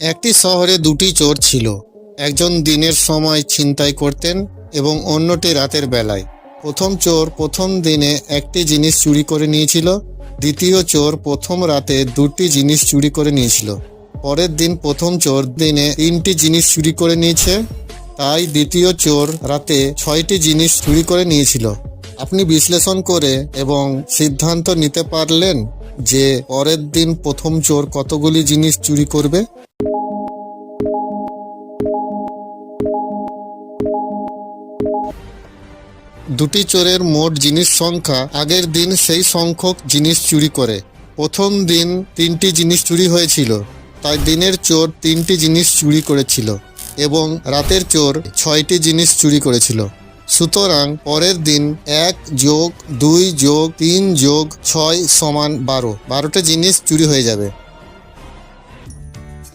একটি শহরে দুটি চোর ছিল। একজন দিনের সময় ছিনতাই করতেন এবং অন্যটি রাতের বেলায়। প্রথম চোর প্রথম দিনে একটি জিনিস চুরি করে নিয়েছিল। দ্বিতীয় চোর প্রথম রাতে দুটি জিনিস চুরি করে নিয়েছিল। পরের দিন প্রথম চোর দিনে তিনটি জিনিস চুরি করে নিয়েছে। তাই দ্বিতীয় চোর রাতে ছয়টি জিনিস চুরি করে নিয়েছিল। আপনি বিশ্লেষণ করে এবং সিদ্ধান্ত নিতে পারলেন যে পরের দিন প্রথম চোর কতগুলি জিনিস চুরি করবে? দুটি চোরের মোট জিনিস সংখ্যা আগের দিন সেই সংখ্যক জিনিস চুরি করে। প্রথম দিন তিনটি জিনিস চুরি হয়েছিল, তাই দিনের চোর তিনটি জিনিস চুরি করেছিল এবং রাতের চোর ছয়টি জিনিস চুরি করেছিল। সুতরাং পরের দিন এক যোগ দুই যোগ তিন যোগ ছয় সমান বারো। বারোটা জিনিস চুরি হয়ে যাবে।